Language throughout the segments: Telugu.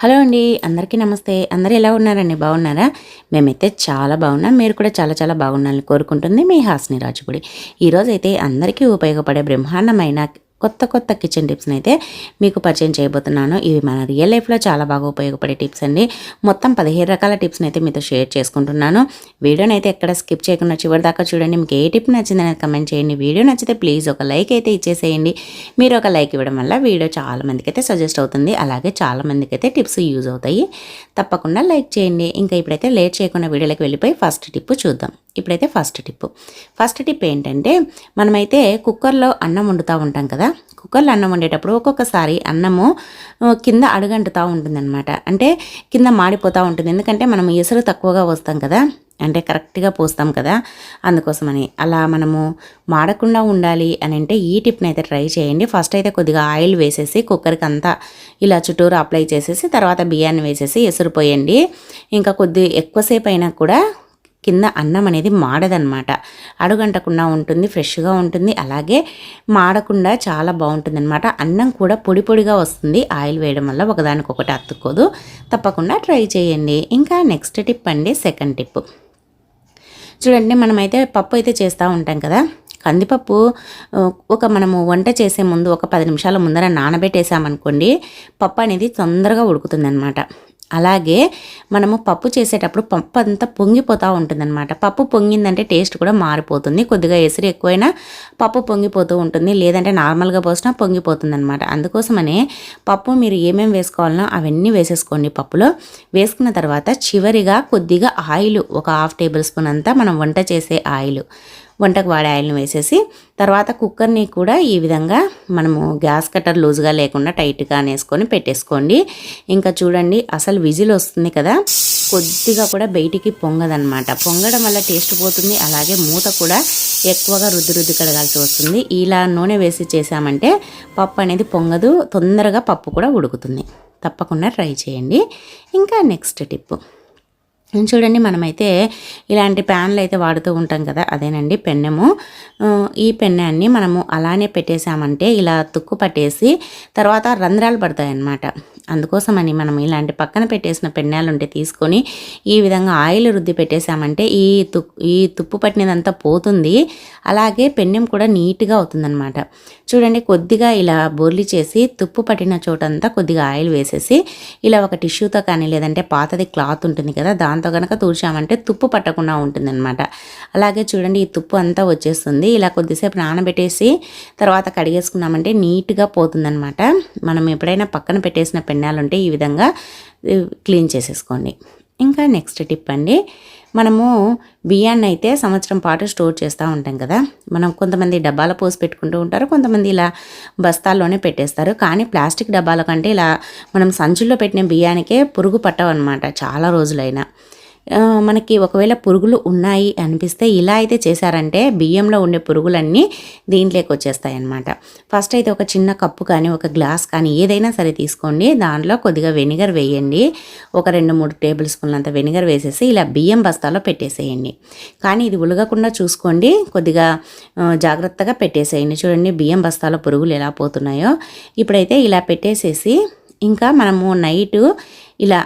హలో అండి అందరికీ నమస్తే. అందరు ఎలా ఉన్నారండి? బాగున్నారా? మేమైతే చాలా బాగున్నాం. మీరు కూడా చాలా చాలా బాగున్నారని కోరుకుంటుంది మీ హాస్ని రాజుగుడి. ఈరోజైతే అందరికీ ఉపయోగపడే బ్రహ్మాండమైన కొత్త కొత్త కిచెన్ టిప్స్ని అయితే మీకు పరిచయం చేయబోతున్నాను. ఇవి మన రియల్ లైఫ్లో చాలా బాగా ఉపయోగపడే టిప్స్ అండి. మొత్తం పదిహేను రకాల టిప్స్ని అయితే మీతో షేర్ చేసుకుంటున్నాను. వీడియోని అయితే ఎక్కడ స్కిప్ చేయకుండా చివరి దాకా చూడండి. మీకు ఏ టిప్ నచ్చిందని కమెంట్ చేయండి. వీడియో నచ్చితే ప్లీజ్ ఒక లైక్ అయితే ఇచ్చేసేయండి. మీరు ఒక లైక్ ఇవ్వడం వల్ల వీడియో చాలా మందికి అయితే సజెస్ట్ అవుతుంది. అలాగే చాలా మందికి అయితే టిప్స్ యూజ్ అవుతాయి. తప్పకుండా లైక్ చేయండి. ఇంకా ఇప్పుడైతే లేట్ చేయకుండా వీడియోలోకి వెళ్ళిపోయి ఫస్ట్ టిప్ చూద్దాం. ఇప్పుడైతే ఫస్ట్ టిప్ ఫస్ట్ టిప్ ఏంటంటే మనమైతే కుక్కర్లో అన్నం వండుతూ ఉంటాం కదా కుక్కర్లో అన్నం వండేటప్పుడు ఒక్కొక్కసారి అన్నము కింద అడుగంటుతూ ఉంటుందన్నమాట. అంటే కింద మాడిపోతూ ఉంటుంది. ఎందుకంటే మనం ఎసురు తక్కువగా వస్తాం కదా అంటే కరెక్ట్గా పోస్తాం కదా అందుకోసమని. అలా మనము మాడకుండా ఉండాలి అని అంటే ఈ టిప్ని అయితే ట్రై చేయండి. ఫస్ట్ అయితే కొద్దిగా ఆయిల్ వేసేసి కుక్కర్కి అంతా ఇలా చుట్టూరు అప్లై చేసేసి తర్వాత బియ్యాన్ని వేసేసి ఎసురు పోయండి. ఇంకా కొద్ది ఎక్కువసేపు అయినా కూడా కింద అన్నం అనేది మాడదన్నమాట. అడుగంటకుండా ఉంటుంది ఫ్రెష్గా ఉంటుంది. అలాగే మాడకుండా చాలా బాగుంటుంది అనమాట అన్నం కూడా పొడి పొడిగా వస్తుంది. ఆయిల్ వేయడం వల్ల ఒకదానికొకటి అతుక్కోదు. తప్పకుండా ట్రై చేయండి. ఇంకా నెక్స్ట్ టిప్ అండి సెకండ్ టిప్. చూడండి మనమైతే పప్పు అయితే చేస్తూ ఉంటాం కదా. కందిపప్పు ఒక మనము వంట చేసే ముందు ఒక పది నిమిషాల ముందర నానబెట్టేసామనుకోండి పప్పు అనేది తొందరగా ఉడుకుతుందన్నమాట. అలాగే మనము పప్పు చేసేటప్పుడు పప్పు అంతా పొంగిపోతూ ఉంటుందన్నమాట. పప్పు పొంగిందంటే టేస్ట్ కూడా మారిపోతుంది. కొద్దిగా ఎసురు ఎక్కువైనా పప్పు పొంగిపోతూ ఉంటుంది. లేదంటే నార్మల్గా పోసినా పొంగిపోతుంది అనమాట అందుకోసమనే పప్పు మీరు ఏమేమి వేసుకోవాలనో అవన్నీ వేసేసుకోండి పప్పులో. వేసుకున్న తర్వాత చివరిగా కొద్దిగా ఆయిల్ ఒక హాఫ్ టేబుల్ స్పూన్ అంతా మనం వంట చేసే ఆయిల్. వంటకు వాడే ఆయిల్ని వేసేసి తర్వాత కుక్కర్ని కూడా ఈ విధంగా మనము గ్యాస్ కట్టర్ లూజ్గా లేకుండా టైట్గా అనేసుకొని పెట్టేసుకోండి. ఇంకా చూడండి అసలు విజిల్ వస్తుంది కదా కొద్దిగా కూడా బయటికి పొంగదనమాట పొంగడం వల్ల టేస్ట్ పోతుంది అలాగే మూత కూడా ఎక్కువగా రుద్ది రుద్ది కడగాల్సి వస్తుంది. ఇలా నూనె వేసి చేసామంటే పప్పు అనేది పొంగదు తొందరగా పప్పు కూడా ఉడుకుతుంది. తప్పకుండా ట్రై చేయండి. ఇంకా నెక్స్ట్ టిప్పు. చూడండి మనమైతే ఇలాంటి ప్యాన్లు అయితే వాడుతూ ఉంటాం కదా అదేనండి పెన్నెము. ఈ పెన్నెన్ని మనము అలానే పెట్టేసామంటే ఇలా తుక్కు పట్టేసి తర్వాత రంధ్రాలు పడతాయి అన్నమాట అందుకోసమని మనం ఇలాంటి పక్కన పెట్టేసిన పెన్నాలు ఉంటే తీసుకొని ఈ విధంగా ఆయిల్ రుద్ది పెట్టేశామంటే ఈ తు ఈ తుప్పు పట్టినదంతా పోతుంది. అలాగే పెన్నెం కూడా నీట్గా అవుతుందన్నమాట. చూడండి కొద్దిగా ఇలా బోర్లి చేసి తుప్పు పట్టిన చోటంతా కొద్దిగా ఆయిల్ వేసేసి ఇలా ఒక టిష్యూతో కానీ లేదంటే పాతది క్లాత్ ఉంటుంది కదా దాంతో కనుక తూర్చామంటే తుప్పు పట్టకుండా ఉంటుందన్నమాట. అలాగే చూడండి ఈ తుప్పు అంతా వచ్చేస్తుంది. ఇలా కొద్దిసేపు నానబెట్టేసి తర్వాత కడిగేసుకున్నామంటే నీట్గా పోతుందన్నమాట. మనం ఎప్పుడైనా పక్కన పెట్టేసిన పెన్నాలు ఉంటే ఈ విధంగా క్లీన్ చేసేసుకోండి. ఇంకా నెక్స్ట్ టిప్ అండి మనము బియ్యాన్ని అయితే సంవత్సరం పాటు స్టోర్ చేస్తూ ఉంటాం కదా మనం కొంతమంది డబ్బాల పోసి పెట్టుకుంటూ ఉంటారు కొంతమంది ఇలా బస్తాల్లోనే పెట్టేస్తారు. కానీ ప్లాస్టిక్ డబ్బాల కంటే ఇలా మనం సంచుల్లో పెట్టిన బియ్యానికే పురుగు పట్టవన్నమాట చాలా రోజులైనా. మనకి ఒకవేళ పురుగులు ఉన్నాయి అనిపిస్తే ఇలా అయితే చేశారంటే బియ్యంలో ఉండే పురుగులన్నీ దీంట్లోకి వచ్చేస్తాయి అన్నమాట ఫస్ట్ అయితే ఒక చిన్న కప్పు కానీ ఒక గ్లాస్ కానీ ఏదైనా సరే తీసుకోండి. దాంట్లో కొద్దిగా వెనిగర్ వేయండి. ఒక రెండు మూడు టేబుల్ స్పూన్లంత వెనిగర్ వేసేసి ఇలా బియ్యం బస్తాలో పెట్టేసేయండి. కానీ ఇది ఉలగకుండా చూసుకోండి. కొద్దిగా జాగ్రత్తగా పెట్టేసేయండి. చూడండి బియ్యం బస్తాలో పురుగులు ఎలా పోతున్నాయో. ఇప్పుడైతే ఇలా పెట్టేసేసి ఇంకా మనము నైటు ఇలా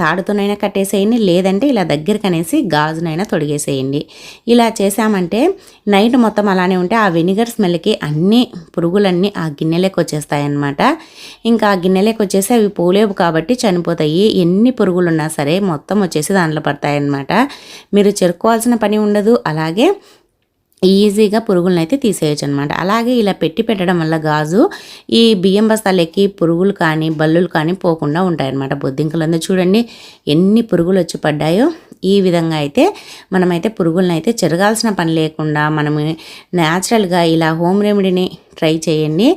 తాడుతోనైనా కట్టేసేయండి లేదంటే ఇలా దగ్గరికి అనేసి గాజునైనా తొడిగేసేయండి. ఇలా చేసామంటే నైట్ మొత్తం అలానే ఉంటే ఆ వెనిగర్ స్మెల్కి అన్ని పురుగులన్నీ ఆ గిన్నెలోకి వచ్చేస్తాయి అన్నమాట ఇంకా ఆ గిన్నెలోకి వచ్చేసి అవి పోలేవు కాబట్టి చనిపోతాయి. ఎన్ని పురుగులు ఉన్నా సరే మొత్తం వచ్చేసి దాంట్లో పడతాయి అన్నమాట మీరు చెరుకోవాల్సిన పని ఉండదు. అలాగే ఈజీగా పురుగులను అయితే తీసేయచ్చు అనమాట అలాగే ఇలా పెట్టి పెట్టడం వల్ల గాజు ఈ బియ్యం బస్తాలెక్కి పురుగులు కానీ బల్లులు కానీ పోకుండా ఉంటాయన్నమాట బొద్దింకలందరూ చూడండి ఎన్ని పురుగులు వచ్చి పడ్డాయో. ఈ విధంగా అయితే మనమైతే పురుగులను అయితే చెరగాల్సిన పని లేకుండా మనము న్యాచురల్గా ఇలా హోమ్ రెమెడీని ట్రై చేయండి.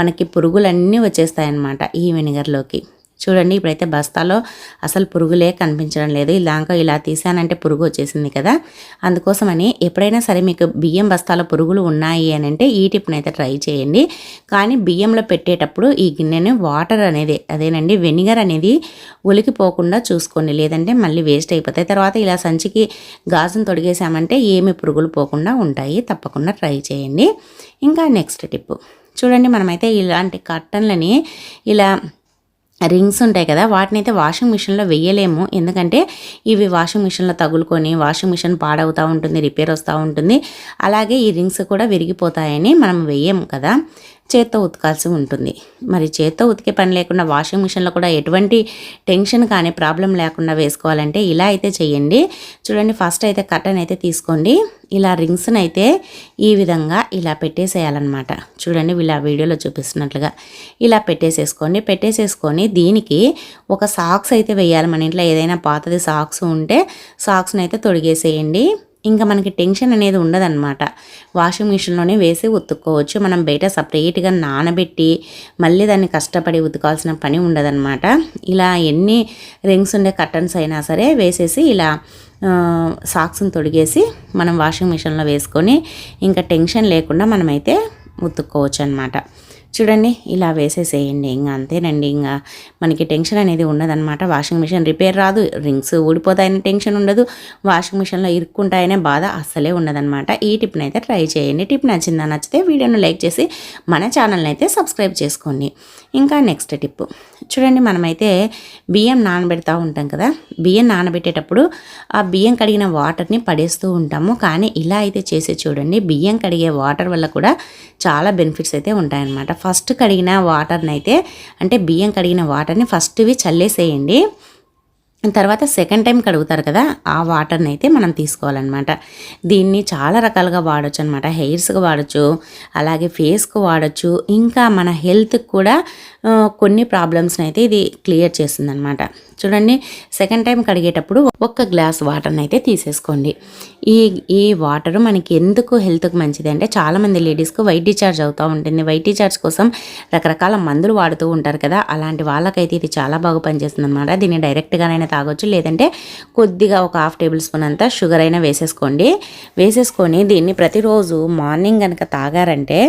మనకి పురుగులన్నీ వచ్చేస్తాయన్నమాట ఈ వెనిగర్లోకి. చూడండి ఇప్పుడైతే బస్తాలో అసలు పురుగులే కనిపించడం లేదు. ఇలాంక ఇలా తీసానంటే పురుగు వచ్చేసింది కదా. అందుకోసమని ఎప్పుడైనా సరే మీకు బియ్యం బస్తాలో పురుగులు ఉన్నాయి అని అంటే ఈ టిప్ని అయితే ట్రై చేయండి. కానీ బియ్యంలో పెట్టేటప్పుడు ఈ గిన్నెని వాటర్ అనేది అదేనండి వెనిగర్ అనేది ఒలికిపోకుండా చూసుకోండి. లేదంటే మళ్ళీ వేస్ట్ అయిపోతాయి. తర్వాత ఇలా సంచికి గాజును తొడిగేసామంటే ఏమి పురుగులు పోకుండా ఉంటాయి. తప్పకుండా ట్రై చేయండి. ఇంకా నెక్స్ట్ టిప్. చూడండి మనమైతే ఇలాంటి కర్టన్లని ఇలా రింగ్స్ ఉంటాయి కదా వాటిని అయితే వాషింగ్ మిషన్లో వేయలేము. ఎందుకంటే ఇవి వాషింగ్ మిషన్లో తగులుకొని వాషింగ్ మిషన్ పాడవుతూ ఉంటుంది రిపేర్ వస్తూ ఉంటుంది. అలాగే ఈ రింగ్స్ కూడా విరిగిపోతాయని మనం వేయము కదా. చేత్తో ఉతకాల్సి ఉంటుంది. మరి చేత్తో ఉతికే పని లేకుండా వాషింగ్ మిషన్లో కూడా ఎటువంటి టెన్షన్ కానీ ప్రాబ్లం లేకుండా వేసుకోవాలంటే ఇలా అయితే చేయండి. చూడండి ఫస్ట్ అయితే కట్టన్ అయితే తీసుకోండి. ఇలా రింగ్స్ని అయితే ఈ విధంగా ఇలా పెట్టేసేయాలన్నమాట. చూడండి ఇలా వీడియోలో చూపిస్తున్నట్లుగా ఇలా పెట్టేసేసుకోండి. పెట్టేసేసుకొని దీనికి ఒక సాక్స్ అయితే వేయాలి. మన ఇంట్లో ఏదైనా పాతది సాక్స్ ఉంటే సాక్స్ని అయితే తొడిగేసేయండి. ఇంకా మనకి టెన్షన్ అనేది ఉండదన్నమాట. వాషింగ్ మిషన్లోనే వేసి ఉతుక్కోవచ్చు. మనం బయట సపరేట్గా నానబెట్టి మళ్ళీ దాన్ని కష్టపడి ఉతకాల్సిన పని ఉండదన్నమాట. ఇలా ఎన్ని రింగ్స్ ఉండే కర్టన్స్ అయినా సరే వేసేసి ఇలా సాక్స్ని తొడిగేసి మనం వాషింగ్ మిషన్లో వేసుకొని ఇంకా టెన్షన్ లేకుండా మనమైతే ఉతుక్కోవచ్చు అనమాట చూడండి ఇలా వేసేసేయండి. ఇంకా అంతేనండి. ఇంకా మనకి టెన్షన్ అనేది ఉండదన్నమాట. వాషింగ్ మిషన్ రిపేర్ రాదు. రింగ్స్ ఊడిపోతాయని టెన్షన్ ఉండదు. వాషింగ్ మిషన్లో ఇరుక్కుంటాయనే బాధ అస్సలే ఉండదన్నమాట. ఈ టిప్ని అయితే ట్రై చేయండి. టిప్ నచ్చిందా నచ్చితే వీడియోను లైక్ చేసి మన ఛానల్ని అయితే సబ్స్క్రైబ్ చేసుకోండి. ఇంకా నెక్స్ట్ టిప్ చూడండి మనమైతే బియ్యం నానబెడతా ఉంటాం కదా. బియ్యం నానబెట్టేటప్పుడు ఆ బియ్యం కడిగిన వాటర్ని పడేస్తూ ఉంటాము. కానీ ఇలా అయితే చేసి చూడండి బియ్యం కడిగే వాటర్ వల్ల కూడా చాలా బెనిఫిట్స్ అయితే ఉంటాయన్నమాట. ఫస్ట్ కడిగిన వాటర్ని అయితే అంటే బియ్యం కడిగిన వాటర్ని ఫస్ట్వి చల్లేసేయండి. తర్వాత సెకండ్ టైం కడుగుతారు కదా ఆ వాటర్ని అయితే మనం తీసుకోవాలన్నమాట. దీన్ని చాలా రకాలుగా వాడచ్చు అనమాట హెయిర్స్కి వాడచ్చు అలాగే ఫేస్కి వాడచ్చు ఇంకా మన హెల్త్కి కూడా కొన్ని ప్రాబ్లమ్స్ని అయితే ఇది క్లియర్ చేస్తుంది అనమాట చూడండి సెకండ్ టైం కడిగేటప్పుడు ఒక్క గ్లాస్ వాటర్ని అయితే తీసేసుకోండి. ఈ ఈ వాటర్ మనకి ఎందుకు హెల్త్కి మంచిది అంటే చాలామంది లేడీస్కు వైట్ డిచార్జ్ అవుతూ ఉంటుంది. వైట్ డిచార్జ్ కోసం రకరకాల మందులు వాడుతూ ఉంటారు కదా అలాంటి వాళ్ళకైతే ఇది చాలా బాగా పనిచేస్తుంది అనమాట దీన్ని డైరెక్ట్గానైనా తాగొచ్చు లేదంటే కొద్దిగా ఒక హాఫ్ టేబుల్ స్పూన్ అంతా షుగర్ అయినా వేసేసుకోండి. వేసేసుకొని దీన్ని ప్రతిరోజు మార్నింగ్ కనుక తాగారంటే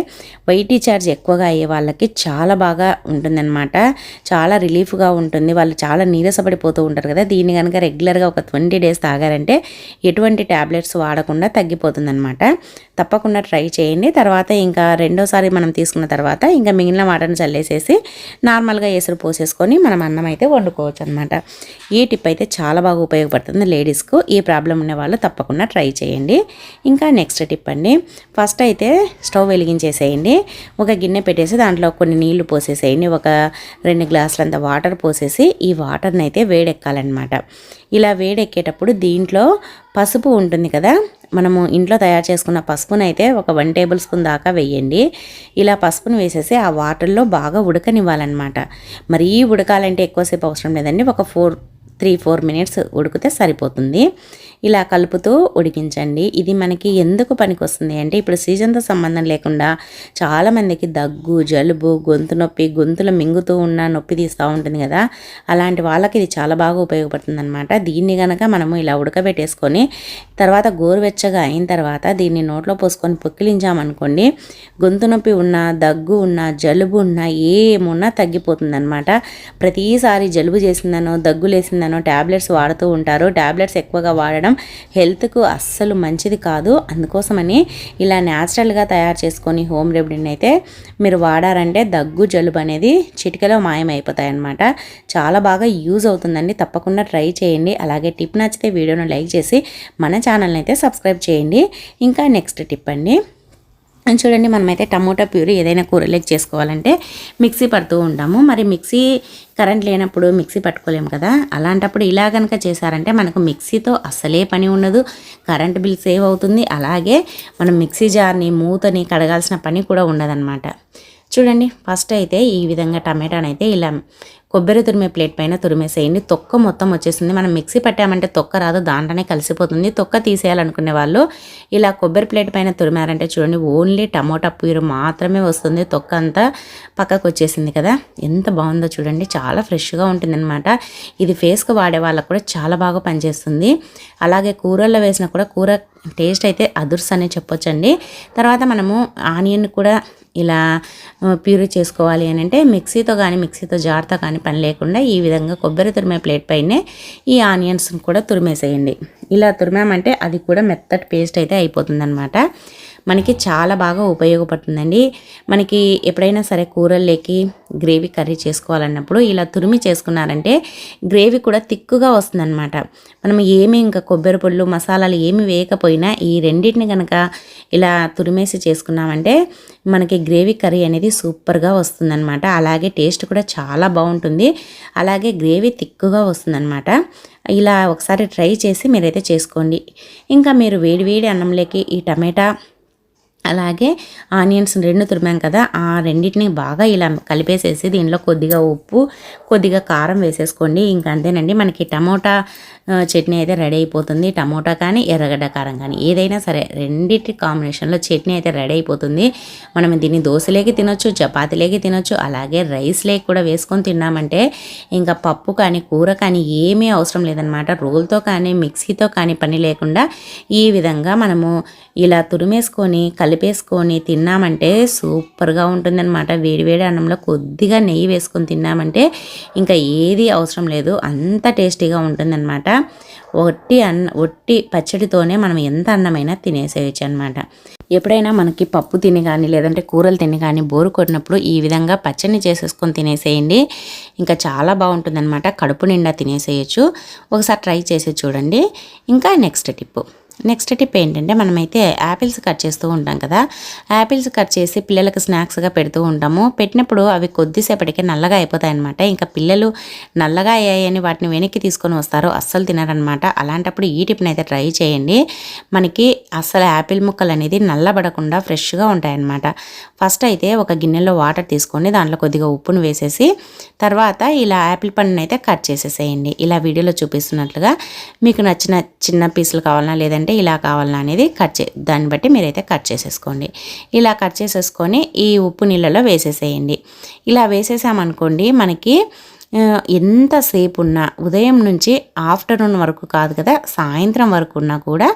వైట్ డిచార్జ్ ఎక్కువగా అయ్యే వాళ్ళకి చాలా బాగా ఉంటుందన్నమాట. చాలా రిలీఫ్గా ఉంటుంది. వాళ్ళు చాలా నీరసపడిపోతూ ఉంటారు కదా. దీన్ని కనుక రెగ్యులర్గా ఒక ట్వంటీ డేస్ తాగారంటే ఎటువంటి ట్యాబ్లెట్స్ వాడకుండా తగ్గిపోతుందన్నమాట. తప్పకుండా ట్రై చేయండి. తర్వాత ఇంకా రెండోసారి మనం తీసుకున్న తర్వాత ఇంకా మిగిలిన వాటర్ని చల్లేసేసి నార్మల్గా ఎసురు పోసేసుకొని మనం అన్నం అయితే వండుకోవచ్చు అనమాట ఈ టిప్ అయితే చాలా బాగా ఉపయోగపడుతుంది లేడీస్కు. ఈ ప్రాబ్లం ఉన్న వాళ్ళు తప్పకుండా ట్రై చేయండి. ఇంకా నెక్స్ట్ టిప్ అండి. ఫస్ట్ అయితే స్టవ్ వెలిగించేసేయండి. ఒక గిన్నె పెట్టేసి దాంట్లో కొన్ని నీళ్ళు పోసేసేయండి. ఒక రెండు గ్లాసులంత వాటర్ పోసేసి ఈ వాటర్ని అయితే వేడెక్కాలన్నమాట. ఇలా వేడెక్కేటప్పుడు దీంట్లో పసుపు ఉంటుంది కదా? మనము ఇంట్లో తయారు చేసుకున్న పసుపును అయితే ఒక వన్ టేబుల్ స్పూన్ దాకా వేయండి. ఇలా పసుపును వేసేసి ఆ వాటర్లో బాగా ఉడకనివ్వాలన్నమాట. మరీ ఉడకాలంటే ఎక్కువసేపు అవసరం లేదండి. ఒక ఫోర్ త్రీ ఫోర్ మినిట్స్ ఉడికితే సరిపోతుంది. ఇలా కలుపుతూ ఉడికించండి. ఇది మనకి ఎందుకు పనికొస్తుంది అంటే ఇప్పుడు సీజన్తో సంబంధం లేకుండా చాలామందికి దగ్గు జలుబు గొంతు నొప్పి గొంతులో మింగుతూ ఉన్న నొప్పి తీస్తూ ఉంటుంది కదా. అలాంటి వాళ్ళకి ఇది చాలా బాగా ఉపయోగపడుతుంది అనమాట దీన్ని కనుక మనము ఇలా ఉడకబెట్టేసుకొని తర్వాత గోరువెచ్చగా అయిన తర్వాత దీన్ని నోట్లో పోసుకొని పొక్కిలించామనుకోండి గొంతు నొప్పి ఉన్న దగ్గు ఉన్న జలుబు ఉన్న ఏమున్నా తగ్గిపోతుంది అనమాట ప్రతిసారి జలుబు చేసిందనో దగ్గు లేసిందనో ట్యాబ్లెట్స్ వాడుతూ ఉంటారు. ట్యాబ్లెట్స్ ఎక్కువగా వాడడం హెల్త్కు అస్సలు మంచిది కాదు. అందుకోసమని ఇలా న్యాచురల్గా తయారు చేసుకొని హోమ్ రెమెడీని అయితే మీరు వాడారంటే దగ్గు జలుబు అనేది చిటికలో మాయమైపోతాయి అన్నమాట చాలా బాగా యూజ్ అవుతుందండి. తప్పకుండా ట్రై చేయండి. అలాగే టిప్ నచ్చితే వీడియోను లైక్ చేసి మన ఛానల్ని అయితే సబ్స్క్రైబ్ చేయండి. ఇంకా నెక్స్ట్ టిప్ అండి. చూడండి మనమైతే టమోటా ప్యూరీ ఏదైనా కూరలేకి చేసుకోవాలంటే మిక్సీ పడుతూ ఉంటాము. మరి మిక్సీ కరెంట్ లేనప్పుడు మిక్సీ పట్టుకోలేము కదా. అలాంటప్పుడు ఇలా కనుక చేశారంటే మనకు మిక్సీతో అస్సలే పని ఉండదు. కరెంట్ బిల్ సేవ్ అవుతుంది. అలాగే మనం మిక్సీ జార్ని మూతని కడగాల్సిన పని కూడా ఉండదన్నమాట. చూడండి ఫస్ట్ అయితే ఈ విధంగా టమాటానైతే ఇలా కొబ్బరి తురిమే ప్లేట్ పైన తురిమేసేయండి. తొక్క మొత్తం వచ్చేసింది. మనం మిక్సీ పట్టామంటే తొక్క రాదు దాంట్లోనే కలిసిపోతుంది. తొక్క తీసేయాలనుకునే వాళ్ళు ఇలా కొబ్బరి ప్లేట్ పైన తురిమారంటే చూడండి ఓన్లీ టమోటా ప్యూర్ మాత్రమే వస్తుంది. తొక్క అంతా పక్కకు వచ్చేసింది కదా. ఎంత బాగుందో చూడండి. చాలా ఫ్రెష్గా ఉంటుంది అనమాట ఇది ఫేస్కి వాడే వాళ్ళకు కూడా చాలా బాగా పనిచేస్తుంది. అలాగే కూరల్లో వేసినా కూడా కూర టేస్ట్ అయితే అదుర్స్ అనే చెప్పొచ్చండి. తర్వాత మనము ఆనియన్ కూడా ఇలా ప్యూరీ చేసుకోవాలి అని అంటే మిక్సీతో కానీ మిక్సీతో జార్తో కానీ పని లేకుండా ఈ విధంగా కొబ్బరి తురిమే ప్లేట్ పైనే ఈ ఆనియన్స్ కూడా తురిమేసేయండి. ఇలా తురిమామంటే అది కూడా మెత్తటి పేస్ట్ అయితే అయిపోతుంది అనమాట మనకి చాలా బాగా ఉపయోగపడుతుందండి. మనకి ఎప్పుడైనా సరే కూరల్లోకి గ్రేవీ కర్రీ చేసుకోవాలన్నప్పుడు ఇలా తురిమి చేసుకున్నారంటే గ్రేవీ కూడా తిక్కుగా వస్తుందన్నమాట. మనం ఏమి ఇంకా కొబ్బరి పొళ్ళు మసాలాలు ఏమి వేయకపోయినా ఈ రెండింటిని కనుక ఇలా తురిమేసి చేసుకున్నామంటే మనకి గ్రేవీ కర్రీ అనేది సూపర్గా వస్తుందన్నమాట. అలాగే టేస్ట్ కూడా చాలా బాగుంటుంది. అలాగే గ్రేవీ తిక్కుగా వస్తుందన్నమాట. ఇలా ఒకసారి ట్రై చేసి మీరైతే చేసుకోండి. ఇంకా మీరు వేడి వేడి అన్నంలోకి ఈ టమాటా అలాగే ఆనియన్స్ రెండు తురిమాం కదా ఆ రెండింటిని బాగా ఇలా కలిపేసేసి దీనిలో కొద్దిగా ఉప్పు కొద్దిగా కారం వేసేసుకోండి. ఇంకా అంతేనండి మనకి టమోటా చట్నీ అయితే రెడీ అయిపోతుంది. టమోటా కానీ ఎర్రగడ్డ కారం కానీ ఏదైనా సరే రెండింటి కాంబినేషన్లో చట్నీ అయితే రెడీ అయిపోతుంది. మనం దీన్ని దోశలేకి తినొచ్చు చపాతీలేకి తినొచ్చు అలాగే రైస్ లేకి కూడా వేసుకొని తిన్నామంటే ఇంకా పప్పు కానీ కూర కానీ ఏమీ అవసరం లేదనమాట రోల్తో కానీ మిక్సీతో కానీ పని లేకుండా ఈ విధంగా మనము ఇలా తురిమేసుకొని కలిపేసుకొని తిన్నామంటే సూపర్గా ఉంటుందన్నమాట. వేడివేడి అన్నంలో కొద్దిగా నెయ్యి వేసుకొని తిన్నామంటే ఇంకా ఏది అవసరం లేదు. అంత టేస్టీగా ఉంటుందన్నమాట. ఒట్టి అన్న ఒట్టి పచ్చడితోనే మనం ఎంత అన్నమైనా తినేసేయచ్చు అనమాట ఎప్పుడైనా మనకి పప్పు తిని కానీ లేదంటే కూరలు తిని కానీ బోరు కొట్టినప్పుడు ఈ విధంగా పచ్చడిని చేసేసుకొని తినేసేయండి. ఇంకా చాలా బాగుంటుందన్నమాట. కడుపు నిండా తినేసేయచ్చు. ఒకసారి ట్రై చేసి చూడండి. ఇంకా నెక్స్ట్ టిప్పు. నెక్స్ట్ టిప్ ఏంటంటే మనమైతే యాపిల్స్ కట్ చేస్తూ ఉంటాం కదా. యాపిల్స్ కట్ చేసి పిల్లలకు స్నాక్స్గా పెడుతూ ఉంటాము. పెట్టినప్పుడు అవి కొద్దిసేపటికి నల్లగా అయిపోతాయి అనమాట ఇంకా పిల్లలు నల్లగా అయ్యాయని వాటిని వెనక్కి తీసుకొని వస్తారు అస్సలు తినరనమాట అలాంటప్పుడు ఈ టిప్ని అయితే ట్రై చేయండి. మనకి అస్సలు యాపిల్ ముక్కలు అనేది నల్లబడకుండా ఫ్రెష్గా ఉంటాయన్నమాట. ఫస్ట్ అయితే ఒక గిన్నెలో వాటర్ తీసుకొని దాంట్లో కొద్దిగా ఉప్పును వేసేసి తర్వాత ఇలా యాపిల్ పండుని అయితే కట్ చేసేసేయండి. ఇలా వీడియోలో చూపిస్తున్నట్లుగా మీకు నచ్చిన చిన్న పీసులు కావాలన్నా లేదంటే అంటే ఇలా కావాలన్నా అనేది కట్ చే దాన్ని బట్టి మీరైతే కట్ చేసేసుకోండి. ఇలా కట్ చేసేసుకొని ఈ ఉప్పు నీళ్ళలో వేసేసేయండి. ఇలా వేసేసామనుకోండి మనకి ఎంతసేపు ఉన్నా ఉదయం నుంచి ఆఫ్టర్నూన్ వరకు కాదు కదా సాయంత్రం వరకు ఉన్నా కూడా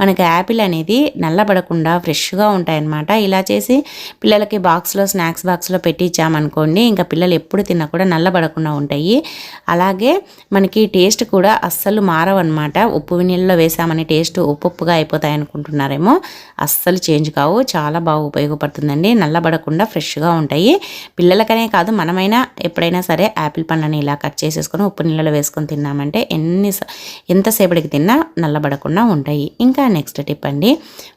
మనకి యాపిల్ అనేది నల్లబడకుండా ఫ్రెష్గా ఉంటాయన్నమాట. ఇలా చేసి పిల్లలకి బాక్స్లో స్నాక్స్ బాక్స్లో పెట్టించామనుకోండి ఇంకా పిల్లలు ఎప్పుడు తిన్నా కూడా నల్లబడకుండా ఉంటాయి. అలాగే మనకి టేస్ట్ కూడా అస్సలు మారవన్నమాట. ఉప్పు నీళ్ళలో వేసామని టేస్ట్ ఉప్పు ఉప్పుగా అయిపోతాయి అనుకుంటున్నారేమో అస్సలు చేంజ్ కావు. చాలా బాగా ఉపయోగపడుతుందండి. నల్లబడకుండా ఫ్రెష్గా ఉంటాయి. పిల్లలకనే కాదు మనమైనా ఎప్పుడైనా సరే యాపిల్ పండు పండ్లని ఇలా కట్ చేసేసుకొని ఉప్పు నీళ్ళలో వేసుకొని తిన్నామంటే ఎన్ని ఎంతసేపటికి తిన్నా నల్లబడకుండా ఉంటాయి. ఇంకా నెక్స్ట్ టిప్ అండి.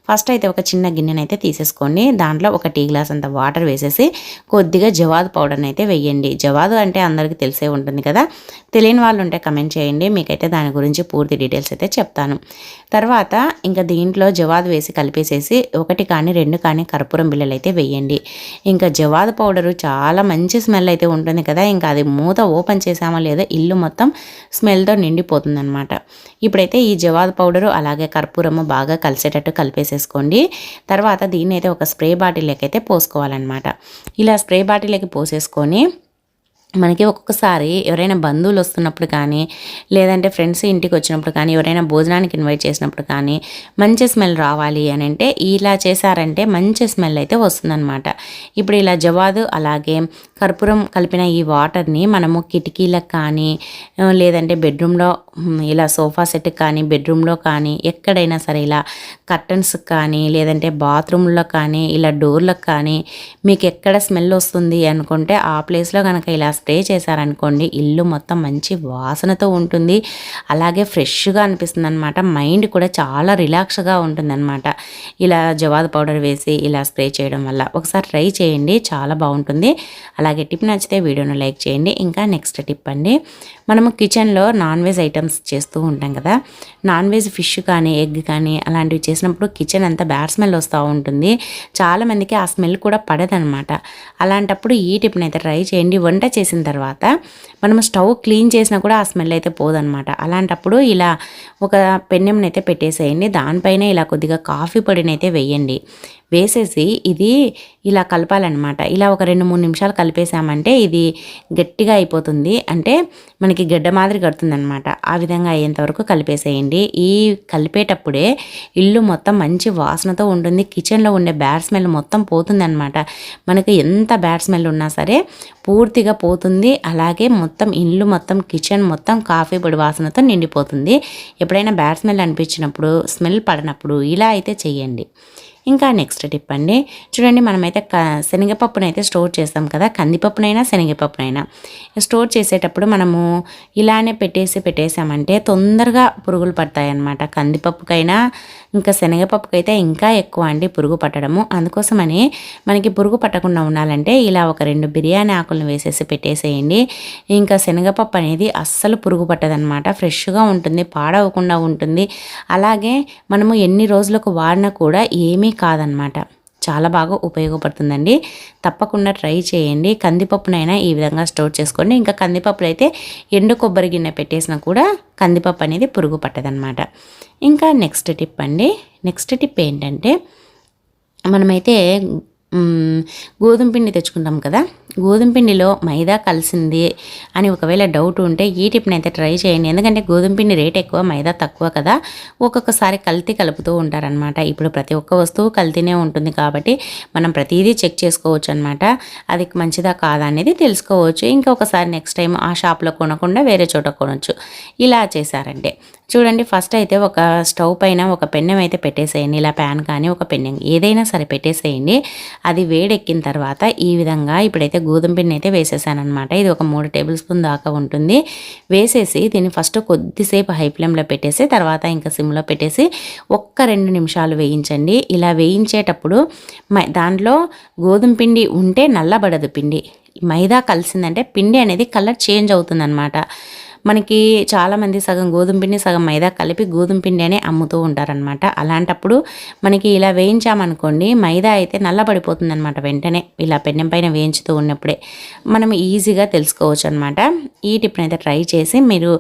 ఫస్ట్ అయితే ఒక చిన్న గిన్నెనైతే అయితే తీసేసుకోండి. దాంట్లో ఒక టీ గ్లాస్ అంత వాటర్ వేసేసి కొద్దిగా జవాదు పౌడర్ని అయితే వేయండి. జవాదు అంటే అందరికీ తెలిసే ఉంటుంది కదా. తెలియని వాళ్ళు ఉంటే కమెంట్ చేయండి. మీకైతే దాని గురించి పూర్తి డీటెయిల్స్ అయితే చెప్తాను. తర్వాత ఇంకా దీంట్లో జవాదు వేసి కలిపేసేసి ఒకటి కానీ రెండు కానీ కర్పూరం బిళ్ళలు అయితే వేయండి. ఇంకా జవాదు పౌడరు చాలా మంచి స్మెల్ అయితే ఉంటుంది కదా. ఇంకా అది మూత ఓపెన్ చేసామో లేదో ఇల్లు మొత్తం స్మెల్తో నిండిపోతుంది అనమాట ఇప్పుడైతే ఈ జవాద్ పౌడరు అలాగే కర్పూరము బాగా కలిసేటట్టు కలిపేసేసుకోండి. తర్వాత దీన్ని అయితే ఒక స్ప్రే బాటిల్లోకి అయితే పోసుకోవాలన్నమాట. ఇలా స్ప్రే బాటిల్లోకి పోసేసుకొని మనకి ఒక్కొక్కసారి ఎవరైనా బంధువులు వస్తున్నప్పుడు కానీ లేదంటే ఫ్రెండ్స్ ఇంటికి వచ్చినప్పుడు కానీ ఎవరైనా భోజనానికి ఇన్వైట్ చేసినప్పుడు కానీ మంచి స్మెల్ రావాలి అని అంటే ఇలా చేశారంటే మంచి స్మెల్ అయితే వస్తుందన్నమాట. ఇప్పుడు ఇలా జవాదు అలాగే కర్పూరం కలిపిన ఈ వాటర్ని మనము కిటికీలకు కానీ లేదంటే బెడ్రూమ్లో ఇలా సోఫా సెట్ కానీ బెడ్రూమ్లో కానీ ఎక్కడైనా సరే ఇలా కర్టన్స్ కానీ లేదంటే బాత్రూంలో కానీ ఇలా డోర్లకు కానీ మీకు ఎక్కడ స్మెల్ వస్తుంది అనుకుంటే ఆ ప్లేస్లో కనుక ఇలా స్ప్రే చేశారనుకోండి ఇల్లు మొత్తం మంచి వాసనతో ఉంటుంది. అలాగే ఫ్రెష్గా అనిపిస్తుంది అనమాట మైండ్ కూడా చాలా రిలాక్స్గా ఉంటుందన్నమాట. ఇలా జవాద్ పౌడర్ వేసి ఇలా స్ప్రే చేయడం వల్ల. ఒకసారి ట్రై చేయండి చాలా బాగుంటుంది. అలాగే టిప్ నచ్చితే వీడియోను లైక్ చేయండి. ఇంకా నెక్స్ట్ టిప్ అండి మనము కిచెన్లో నాన్ వెజ్ ఐటమ్స్ చేస్తూ ఉంటాం కదా నాన్ వెజ్ ఫిష్ కానీ ఎగ్ కానీ అలాంటివి చేసినప్పుడు కిచెన్ అంతా బ్యాడ్ స్మెల్ వస్తూ ఉంటుంది. చాలామందికి ఆ స్మెల్ కూడా పడదనమాట. అలాంటప్పుడు ఈ టిప్ని అయితే ట్రై చేయండి. వంట చేసిన తర్వాత మనం స్టవ్ క్లీన్ చేసినా కూడా ఆ స్మెల్ అయితే పోదనమాట. అలాంటప్పుడు ఇలా ఒక పెన్నెంనైతే పెట్టేసేయండి. దానిపైన ఇలా కొద్దిగా కాఫీ పొడిని అయితే వేయండి. వేసేసి ఇది ఇలా కలపాలన్నమాట. ఇలా ఒక రెండు మూడు నిమిషాలు కలిపేసామంటే ఇది గట్టిగా అయిపోతుంది. అంటే మనకి గడ్డ మాదిరి కడుతుందనమాట ఆ విధంగా అయ్యేంతవరకు కలిపేసేయండి. ఈ కలిపేటప్పుడే ఇల్లు మొత్తం మంచి వాసనతో ఉంటుంది. కిచెన్లో ఉండే బ్యాడ్ స్మెల్ మొత్తం పోతుందన్నమాట. మనకి ఎంత బ్యాడ్ స్మెల్ ఉన్నా సరే పూర్తిగా పోతుంది. అలాగే మొత్తం ఇల్లు మొత్తం కిచెన్ మొత్తం కాఫీ పొడి వాసనతో నిండిపోతుంది. ఎప్పుడైనా బ్యాడ్ స్మెల్ అనిపించినప్పుడు స్మెల్ పడినప్పుడు ఇలా అయితే చేయండి ఇంకా నెక్స్ట్ టిప్ అండి. చూడండి మనమైతే క శనగపప్పునైతే స్టోర్ చేస్తాం కదా కందిపప్పునైనా శనగపప్పునైనా. స్టోర్ చేసేటప్పుడు మనము ఇలానే పెట్టేసి పెట్టేసామంటే తొందరగా పురుగులు పడతాయి అన్నమాట కందిపప్పుకైనా ఇంకా శనగపప్పుకైతే ఇంకా ఎక్కువ అండి పురుగు పట్టడము. అందుకోసమని మనకి పురుగు పట్టకుండా ఉండాలంటే ఇలా ఒక రెండు బిర్యానీ ఆకులను వేసేసి పెట్టేసేయండి. ఇంకా శనగపప్పు అనేది అస్సలు పురుగు పట్టదనమాట ఫ్రెష్గా ఉంటుంది పాడవకుండా ఉంటుంది. అలాగే మనము ఎన్ని రోజులకు వాడినా కూడా ఏమీ కాదనమాట. చాలా బాగా ఉపయోగపడుతుందండి. తప్పకుండా ట్రై చేయండి. కందిపప్పునైనా ఈ విధంగా స్టోర్ చేసుకోండి. ఇంకా కందిపప్పులు అయితే ఎండు కొబ్బరి గిన్నె పెట్టేసినా కూడా కందిపప్పు అనేది పురుగు పట్టదనమాట. ఇంకా నెక్స్ట్ టిప్ అండి. నెక్స్ట్ టిప్ ఏంటంటే మనమైతే గోధుమ పిండి తెచ్చుకుంటాం కదా? గోధుమ పిండిలో మైదా కలిసింది అని ఒకవేళ డౌట్ ఉంటే ఈ టిప్ని అయితే ట్రై చేయండి. ఎందుకంటే గోధుమ పిండి రేట్ ఎక్కువ మైదా తక్కువ కదా. ఒక్కొక్కసారి కల్తీ కలుపుతూ ఉంటారనమాట ఇప్పుడు ప్రతి ఒక్క వస్తువు కల్తీనే ఉంటుంది కాబట్టి మనం ప్రతిదీ చెక్ చేసుకోవచ్చు అనమాట అది మంచిదా కాదా అనేది తెలుసుకోవచ్చు. ఇంకొకసారి నెక్స్ట్ టైం ఆ షాప్లో కొనకుండా వేరే చోట కొనవచ్చు ఇలా చేశారంటే. చూడండి ఫస్ట్ అయితే ఒక స్టవ్ పైన ఒక పెన్నెం అయితే పెట్టేసేయండి ఇలా ప్యాన్ కానీ ఒక పెన్నెం ఏదైనా సరే పెట్టేసేయండి. అది వేడెక్కిన తర్వాత ఈ విధంగా ఇప్పుడైతే గోధుమ పిండి అయితే వేసేసానమాట ఇది ఒక మూడు టేబుల్ స్పూన్ దాకా ఉంటుంది. వేసేసి దీన్ని ఫస్ట్ కొద్దిసేపు హై ఫ్లేమ్లో పెట్టేసి తర్వాత ఇంకా సిమ్లో పెట్టేసి ఒక్క రెండు నిమిషాలు వేయించండి. ఇలా వేయించేటప్పుడు దాంట్లో గోధుమ పిండి ఉంటే నల్లబడదు పిండి. మైదా కలిసిందంటే పిండి అనేది కలర్ చేంజ్ అవుతుందన్నమాట. మనకి చాలామంది సగం గోధుమ పిండి సగం మైదా కలిపి గోధుమ పిండి అనే అమ్ముతూ ఉంటారనమాట అలాంటప్పుడు మనకి ఇలా వేయించామనుకోండి మైదా అయితే నల్లబడిపోతుంది అనమాట వెంటనే. ఇలా పెన్నెం పైన వేయించుతూ ఉన్నప్పుడే మనం ఈజీగా తెలుసుకోవచ్చు అనమాట ఈ టిప్ని అయితే ట్రై చేసి మీరు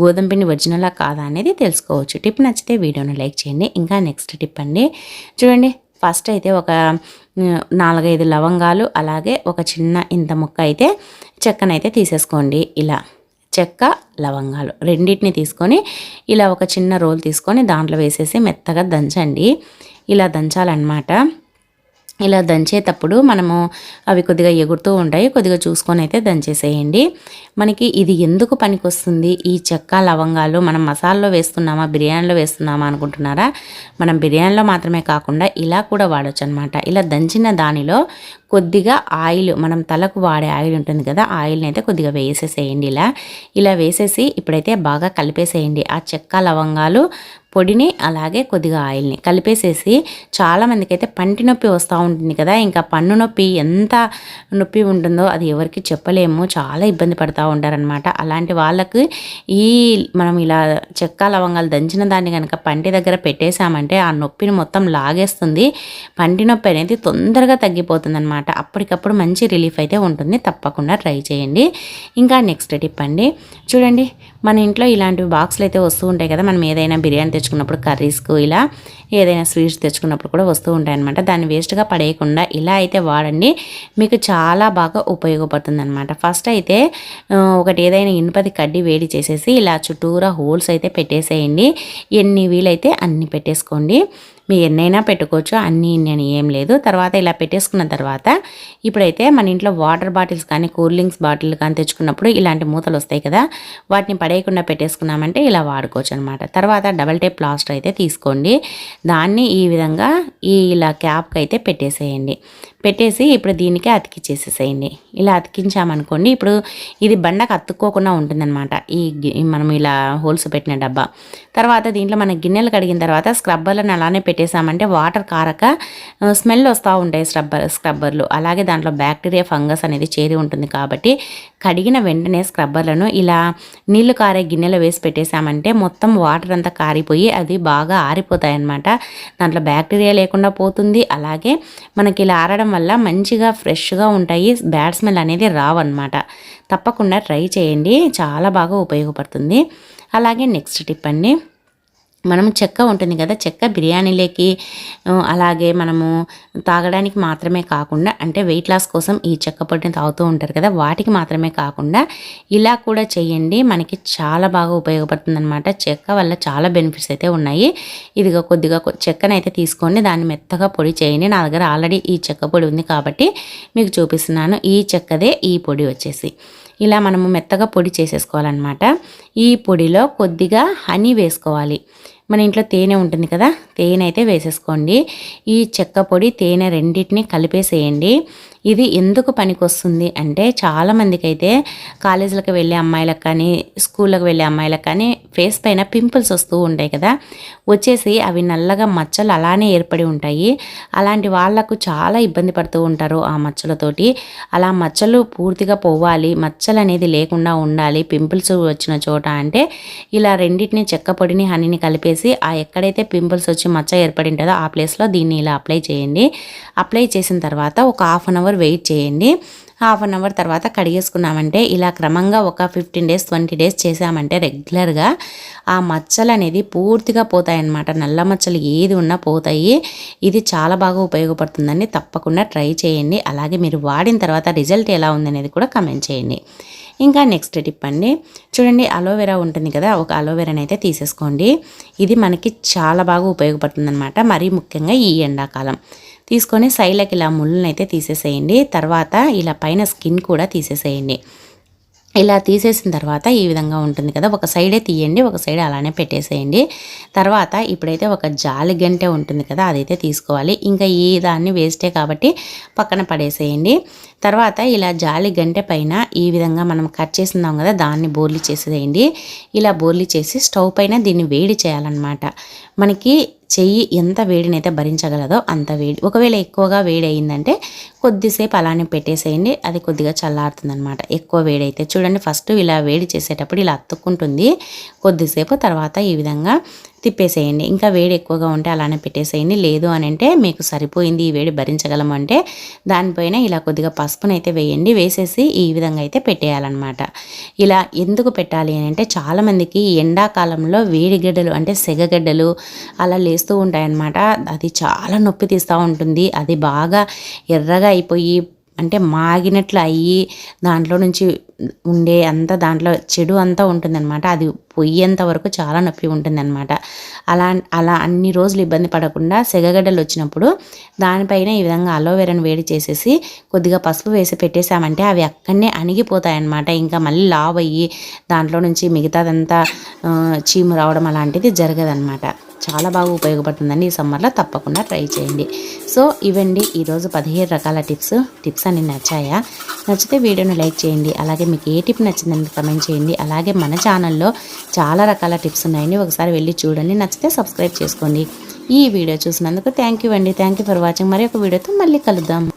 గోధుమ పిండి ఒరిజినలా కాదా అనేది తెలుసుకోవచ్చు. టిప్ నచ్చితే వీడియోని లైక్ చేయండి. ఇంకా నెక్స్ట్ టిప్ అండి. చూడండి ఫస్ట్ అయితే ఒక నాలుగైదు లవంగాలు అలాగే ఒక చిన్న ఇంత ముక్క అయితే చెక్కనైతే తీసేసుకోండి. ఇలా చెక్క లవంగాలు రెండింటిని తీసుకొని ఇలా ఒక చిన్న రోల్ తీసుకొని దాంట్లో వేసేసి మెత్తగా దంచండి. ఇలా దంచాలన్నమాట. ఇలా దంచేటప్పుడు మనము అవి కొద్దిగా ఎగురుతూ ఉంటాయి. కొద్దిగా చూసుకొని అయితే దంచేసేయండి. మనకి ఇది ఎందుకు పనికొస్తుంది? ఈ చెక్క లవంగాలు మనం మసాలాలో వేస్తున్నామా? బిర్యానీలో వేస్తున్నామా అనుకుంటున్నారా? మనం బిర్యానీలో మాత్రమే కాకుండా ఇలా కూడా వాడచ్చు అనమాట ఇలా దంచిన దానిలో కొద్దిగా ఆయిల్ మనం తలకు వాడే ఆయిల్ ఉంటుంది కదా ఆయిల్ని అయితే కొద్దిగా వేసేసేయండి ఇలా. ఇలా వేసేసి ఇప్పుడైతే బాగా కలిపేసేయండి. ఆ చెక్క లవంగాలు పొడిని అలాగే కొద్దిగా ఆయిల్ని కలిపేసేసి చాలామందికి అయితే పంటి నొప్పి వస్తూ ఉంటుంది కదా ఇంకా పన్ను నొప్పి ఎంత నొప్పి ఉంటుందో అది ఎవరికి చెప్పలేము. చాలా ఇబ్బంది పడుతూ ఉంటారనమాట అలాంటి వాళ్ళకి ఈ మనం ఇలా చెక్క లవంగాలు దంచిన దాన్ని కనుక పంటి దగ్గర పెట్టేశామంటే ఆ నొప్పిని మొత్తం లాగేస్తుంది. పంటి నొప్పి అనేది తొందరగా తగ్గిపోతుంది అనమాట అప్పటికప్పుడు మంచి రిలీఫ్ అయితే ఉంటుంది. తప్పకుండా ట్రై చేయండి. ఇంకా నెక్స్ట్ టిప్ అండి. చూడండి మన ఇంట్లో ఇలాంటివి బాక్సులు అయితే వస్తూ ఉంటాయి కదా. మనం ఏదైనా బిర్యానీ తెచ్చుకున్నప్పుడు కర్రీస్కు ఇలా ఏదైనా స్వీట్స్ తెచ్చుకున్నప్పుడు కూడా వస్తూ ఉంటాయి అనమాట దాన్ని వేస్ట్గా పడేయకుండా ఇలా అయితే వాడండి. మీకు చాలా బాగా ఉపయోగపడుతుంది అనమాట ఫస్ట్ అయితే ఒకటి ఏదైనా ఇనుపది కడ్డీ వేడి చేసేసి ఇలా చుట్టూరా హోల్స్ అయితే పెట్టేసేయండి. ఎన్ని వీలైతే అన్ని పెట్టేసుకోండి. మీ ఎన్నైనా పెట్టుకోవచ్చు. అన్నీ నేను ఏం లేదు. తర్వాత ఇలా పెట్టేసుకున్న తర్వాత ఇప్పుడైతే మన ఇంట్లో వాటర్ బాటిల్స్ కానీ కూల్ డ్రింక్స్ బాటిల్ కానీ తెచ్చుకున్నప్పుడు ఇలాంటి మూతలు వస్తాయి కదా వాటిని పడేయకుండా పెట్టేసుకున్నామంటే ఇలా వాడుకోవచ్చు అనమాట తర్వాత డబల్ టేప్ ప్లాస్టర్ అయితే తీసుకోండి. దాన్ని ఈ విధంగా ఈ ఇలా క్యాప్కి అయితే పెట్టేసేయండి. పెట్టేసి ఇప్పుడు దీనికి అతికిచ్చేసేసేయండి. ఇలా అతికించామనుకోండి ఇప్పుడు ఇది బండకు అతుక్కోకుండా ఉంటుందన్నమాట. ఈ మనం ఇలా హోల్స్ పెట్టిన డబ్బా. తర్వాత దీంట్లో మన గిన్నెలు కడిగిన తర్వాత స్క్రబ్బర్లను అలానే పెట్టేసామంటే వాటర్ కారక స్మెల్ వస్తూ ఉంటాయి స్క్రబ్బర్ స్క్రబ్బర్లు. అలాగే దాంట్లో బ్యాక్టీరియా ఫంగస్ అనేది చేరి ఉంటుంది కాబట్టి కడిగిన వెంటనే స్క్రబ్బర్లను ఇలా నీళ్ళు కారే గిన్నెలో వేసి పెట్టేశామంటే మొత్తం వాటర్ అంతా కారిపోయి అది బాగా ఆరిపోతాయి అన్నమాట దాంట్లో బ్యాక్టీరియా లేకుండా పోతుంది. అలాగే మనకి ఇలా ఆరడం వల్ల మంచిగా ఫ్రెష్గా ఉంటాయి. బ్యాడ్ స్మెల్ అనేది రావన్నమాట. తప్పకుండా ట్రై చేయండి. చాలా బాగా ఉపయోగపడుతుంది. అలాగే నెక్స్ట్ టిప్ అండి. మనం చెక్క ఉంటుంది కదా చెక్క బిర్యానీలోకి అలాగే మనము తాగడానికి మాత్రమే కాకుండా అంటే వెయిట్ లాస్ కోసం ఈ చెక్క పొడిని తాగుతూ ఉంటారు కదా వాటికి మాత్రమే కాకుండా ఇలా కూడా చేయండి. మనకి చాలా బాగా ఉపయోగపడుతుంది అనమాట చెక్క వల్ల చాలా బెనిఫిట్స్ అయితే ఉన్నాయి. ఇదిగా కొద్దిగా చెక్కనైతే తీసుకోండి. దాన్ని మెత్తగా పొడి చేయండి. నా దగ్గర ఆల్రెడీ ఈ చెక్క పొడి ఉంది కాబట్టి మీకు చూపిస్తున్నాను. ఈ చెక్కదే ఈ పొడి వచ్చేసి. ఇలా మనము మెత్తగా పొడి చేసేసుకోవాలన్నమాట. ఈ పొడిలో కొద్దిగా హనీ వేసుకోవాలి. మన ఇంట్లో తేనె ఉంటుంది కదా తేనె అయితే వేసేసుకోండి. ఈ చెక్క పొడి తేనె రెండింటిని కలిపేసేయండి. ఇది ఎందుకు పనికొస్తుంది అంటే చాలామందికి అయితే కాలేజీలకు వెళ్ళే అమ్మాయిలకు కానీ స్కూళ్ళకు వెళ్ళే అమ్మాయిలకు కానీ ఫేస్ పైన పింపుల్స్ వస్తూ ఉంటాయి కదా. వచ్చేసి అవి నల్లగా మచ్చలు అలానే ఏర్పడి ఉంటాయి. అలాంటి వాళ్ళకు చాలా ఇబ్బంది పడుతూ ఉంటారు ఆ మచ్చలతోటి. అలా మచ్చలు పూర్తిగా పోవాలి మచ్చలు అనేది లేకుండా ఉండాలి పింపుల్స్ వచ్చిన చోట అంటే ఇలా రెండింటిని చెక్క పొడిని హనీని కలిపేసి ఆ ఎక్కడైతే పింపుల్స్ వచ్చి మచ్చ ఏర్పడి ఉంటుందో ఆ ప్లేస్లో దీన్ని ఇలా అప్లై చేయండి. అప్లై చేసిన తర్వాత ఒక హాఫ్ అన్ అవర్ వెయిట్ చేయండి. హాఫ్ అన్ అవర్ తర్వాత కడిగేసుకున్నామంటే ఇలా క్రమంగా ఒక ఫిఫ్టీన్ డేస్ ట్వంటీ డేస్ చేసామంటే రెగ్యులర్గా ఆ మచ్చలు అనేది పూర్తిగా పోతాయన్నమాట. నల్ల మచ్చలు ఏది ఉన్నా పోతాయి. ఇది చాలా బాగా ఉపయోగపడుతుందండి. తప్పకుండా ట్రై చేయండి. అలాగే మీరు వాడిన తర్వాత రిజల్ట్ ఎలా ఉందనేది కూడా కమెంట్ చేయండి. ఇంకా నెక్స్ట్ టిప్ అండి. చూడండి అలోవెరా ఉంటుంది కదా ఒక అలోవెరాని అయితే తీసేసుకోండి. ఇది మనకి చాలా బాగా ఉపయోగపడుతుంది అనమాట మరీ ముఖ్యంగా ఈ ఎండాకాలం. తీసుకొని సైడ్లకి ఇలా ముళ్ళని అయితే తీసేసేయండి. తర్వాత ఇలా పైన స్కిన్ కూడా తీసేసేయండి. ఇలా తీసేసిన తర్వాత ఈ విధంగా ఉంటుంది కదా ఒక సైడే తీయండి ఒక సైడ్ అలానే పెట్టేసేయండి. తర్వాత ఇప్పుడైతే ఒక జాలి గంటే ఉంటుంది కదా అదైతే తీసుకోవాలి. ఇంకా ఈ దాన్ని వేస్టే కాబట్టి పక్కన పడేసేయండి. తర్వాత ఇలా జాలి గంటె పైన ఈ విధంగా మనం కట్ చేసిందాం కదా దాన్ని బోర్లి చేసేయండి ఇలా బోర్లి చేసి స్టవ్ పైన దీన్ని వేడి చేయాలన్నమాట. మనకి చెయ్యి ఎంత వేడినైతే భరించగలదో అంత వేడి. ఒకవేళ ఎక్కువగా వేడి అయిందంటే కొద్దిసేపు అలానే పెట్టేసేయండి. అది కొద్దిగా చల్లారుతుందనమాట ఎక్కువ వేడి అయితే చూడండి ఫస్ట్ ఇలా వేడి చేసేటప్పుడు ఇలా అతుక్కుంటుంది. కొద్దిసేపు తర్వాత ఈ విధంగా తిప్పేసేయండి. ఇంకా వేడి ఎక్కువగా ఉంటే అలానే పెట్టేసేయండి. లేదు అని అంటే మీకు సరిపోయింది ఈ వేడి భరించగలము అంటే దానిపైన ఇలా కొద్దిగా పసుపునైతే వేయండి. వేసేసి ఈ విధంగా అయితే పెట్టేయాలన్నమాట. ఇలా ఎందుకు పెట్టాలి అని అంటే చాలామందికి ఎండాకాలంలో వేడిగడ్డలు అంటే సెగగడ్డలు అలా లేస్తూ ఉంటాయన్నమాట. అది చాలా నొప్పి తీస్తూ ఉంటుంది. అది బాగా ఎర్రగా అయిపోయి అంటే మాగినట్లు అయ్యి దాంట్లో నుంచి ఉండే అంత దాంట్లో చెడు అంతా ఉంటుందన్నమాట. అది పొయ్యేంత వరకు చాలా నొప్పి ఉంటుందన్నమాట. అలా అలా అన్ని రోజులు ఇబ్బంది పడకుండా సెగగడ్డలు వచ్చినప్పుడు దానిపైన ఈ విధంగా అలోవెరాను వేడి చేసేసి కొద్దిగా పసుపు వేసి పెట్టేశామంటే అవి అక్కడనే అణిగిపోతాయి అన్నమాట ఇంకా మళ్ళీ లావ్ అయ్యి దాంట్లో నుంచి మిగతాదంతా చీము రావడం అలాంటిది జరగదన్నమాట. చాలా బాగా ఉపయోగపడుతుందండి ఈ సమ్మర్లో. తప్పకుండా ట్రై చేయండి. సో ఇవండి ఈరోజు పదిహేడు రకాల టిప్స్. టిప్స్ అన్ని నచ్చాయా? నచ్చితే వీడియోని లైక్ చేయండి. అలాగే మీకు ఏ టిప్ నచ్చిందని కమెంట్ చేయండి. అలాగే మన ఛానల్లో చాలా రకాల టిప్స్ ఉన్నాయండి. ఒకసారి వెళ్ళి చూడండి. నచ్చితే సబ్స్క్రైబ్ చేసుకోండి. ఈ వీడియో చూసినందుకు థ్యాంక్ యూ అండి. Thank you for watching. మరి ఒక వీడియోతో మళ్ళీ కలుద్దాం.